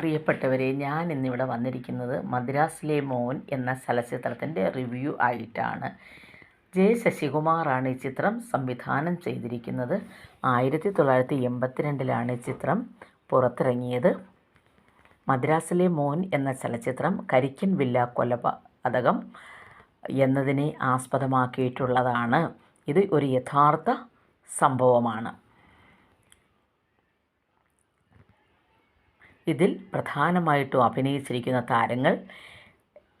പ്രിയപ്പെട്ടവരെ ഞാൻ ഇന്നിവിടെ വന്നിരിക്കുന്നത് മദ്രാസിലെ മോൻ എന്ന ചലച്ചിത്രത്തിന്റെ റിവ്യൂ ആയിട്ടാണ്. ജെ ശശികുമാറാണ് ഈ ചിത്രം സംവിധാനം ചെയ്തിരിക്കുന്നത്. ആയിരത്തി തൊള്ളായിരത്തി എൺപത്തിരണ്ടിലാണ് ഈ ചിത്രം പുറത്തിറങ്ങിയത്. മദ്രാസിലെ മോൻ എന്ന ചലച്ചിത്രം കരിക്കൻ വില്ല കൊലപാതകം എന്നതിനെ ആസ്പദമാക്കിയിട്ടുള്ളതാണ്. ഇത് ഒരു യഥാർത്ഥ സംഭവമാണ്. ഇതിൽ പ്രധാനമായിട്ടും അഭിനയിച്ചിരിക്കുന്ന താരങ്ങൾ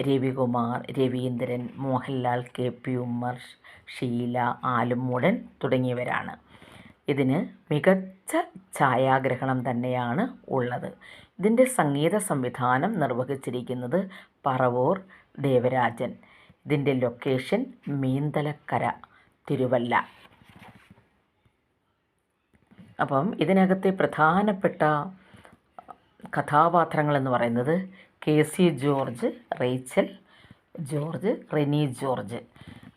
രവികുമാർ രവീന്ദ്രൻ മോഹൻലാൽ കെ പി ഉമ്മർ ഷീല ആലുമൂടൻ തുടങ്ങിയവരാണ്. ഇതിന് മികച്ച ഛായാഗ്രഹണം തന്നെയാണ് ഉള്ളത്. ഇതിന്റെ സംഗീത സംവിധാനം നിർവഹിച്ചിരിക്കുന്നത് പറവൂർ ദേവരാജൻ. ഇതിന്റെ ലൊക്കേഷൻ മീന്തലക്കര തിരുവല്ല. അപ്പം ഇതിനകത്തെ പ്രധാനപ്പെട്ട കഥാപാത്രങ്ങൾ എന്ന് പറയുന്നത് K C George Rachel George Reni George.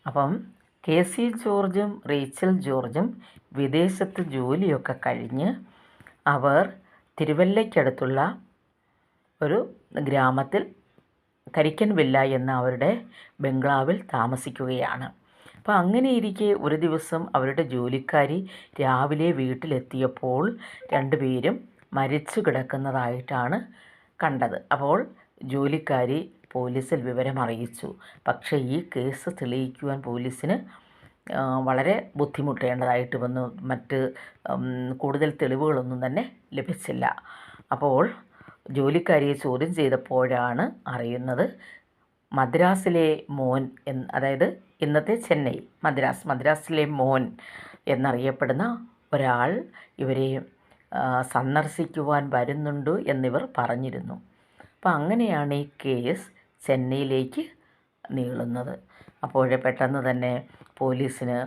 അപ്പം കെ സി ജോർജും റേച്ചൽ ജോർജും വിദേശത്ത് ജോലിയൊക്കെ കഴിഞ്ഞ് അവർ തിരുവല്ലയ്ക്കടുത്തുള്ള ഒരു ഗ്രാമത്തിൽ കരിക്കൻ വില്ല എന്ന അവരുടെ ബംഗ്ലാവിൽ താമസിക്കുകയാണ്. അപ്പോൾ അങ്ങനെ ഇരിക്കെ ഒരു ദിവസം അവരുടെ ജോലിക്കാരി രാവിലെ വീട്ടിലെത്തിയപ്പോൾ രണ്ടുപേരും മരിച്ചു കിടക്കുന്നതായിട്ടാണ് കണ്ടത്. അപ്പോൾ ജോലിക്കാരി പോലീസിൽ വിവരം അറിയിച്ചു പക്ഷേ ഈ കേസ് തെളിയിക്കുവാൻ പോലീസിന് വളരെ ബുദ്ധിമുട്ടേണ്ടതായിട്ട് വന്നു. മറ്റ് കൂടുതൽ തെളിവുകളൊന്നും തന്നെ ലഭിച്ചില്ല. അപ്പോൾ ജോലിക്കാരിയെ ചോദ്യം ചെയ്തപ്പോഴാണ് അറിയുന്നത് മദ്രാസിലെ മോൻ എന്ന് അതായത് ഇന്നത്തെ ചെന്നൈ മദ്രാസ് മദ്രാസിലെ മോൻ എന്നറിയപ്പെടുന്ന ഒരാൾ ഇവരെ സന്ദർശിക്കുവാൻ വരുന്നുണ്ട് എന്നിവർ പറഞ്ഞിരുന്നു. അപ്പോൾ അങ്ങനെയാണ് ഈ കേസ് ചെന്നൈയിലേക്ക് നീളുന്നത്. അപ്പോഴേ പെട്ടെന്ന് തന്നെ പോലീസിന്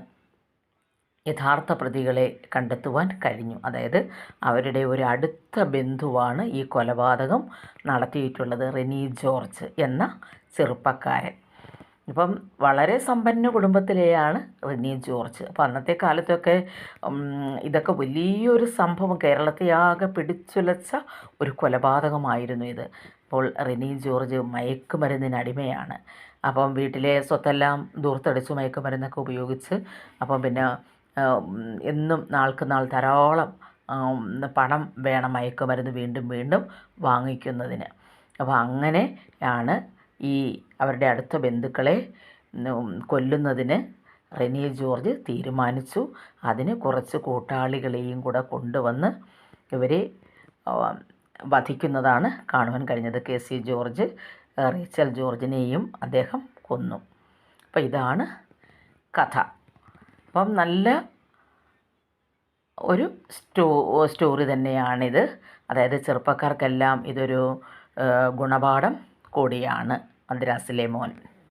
യഥാർത്ഥ പ്രതികളെ കണ്ടെത്തുവാൻ കഴിഞ്ഞു. അതായത് അവരുടെ ഒരു അടുത്ത ബന്ധുവാണ് ഈ കൊലപാതകം നടത്തിയിട്ടുള്ളത് റെനി ജോർജ് എന്ന ചെറുപ്പക്കാരൻ. ഇപ്പം വളരെ സമ്പന്ന കുടുംബത്തിലെയാണ് റിനി ജോർജ്. അപ്പം അന്നത്തെ കാലത്തൊക്കെ ഇതൊക്കെ വലിയൊരു സംഭവം കേരളത്തെ ആകെ പിടിച്ചുലച്ച ഒരു കൊലപാതകമായിരുന്നു ഇത്. അപ്പോൾ റിനി ജോർജ് മയക്കുമരുന്നിന് അടിമയാണ്. അപ്പം വീട്ടിലെ സ്വത്തെല്ലാം ദൂർത്തടിച്ച് മയക്കുമരുന്നൊക്കെ ഉപയോഗിച്ച് അപ്പം പിന്നെ എന്നും നാൾക്ക് നാൾ ധാരാളം പണം വേണം മയക്കുമരുന്ന് വീണ്ടും വീണ്ടും വാങ്ങിക്കുന്നതിന്. അപ്പോൾ അങ്ങനെയാണ് ഈ അവരുടെ അടുത്ത ബന്ധുക്കളെ കൊല്ലുന്നതിന് റെനി ജോർജ് തീരുമാനിച്ചു. അതിന് കുറച്ച് കൂട്ടാളികളെയും കൂടെ കൊണ്ടുവന്ന് ഇവരെ വധിക്കുന്നതാണ് കാണുവാൻ കഴിഞ്ഞത്. കെ സി ജോർജ് റീച്ചൽ ജോർജിനെയും അദ്ദേഹം കൊന്നു. അപ്പം ഇതാണ് കഥ. അപ്പം നല്ല ഒരു സ്റ്റോ സ്റ്റോറി തന്നെയാണിത്. അതായത് ചെറുപ്പക്കാർക്കെല്ലാം ഇതൊരു ഗുണപാഠം കൂടിയാണ് മദ്രാസിലെ മോൻ.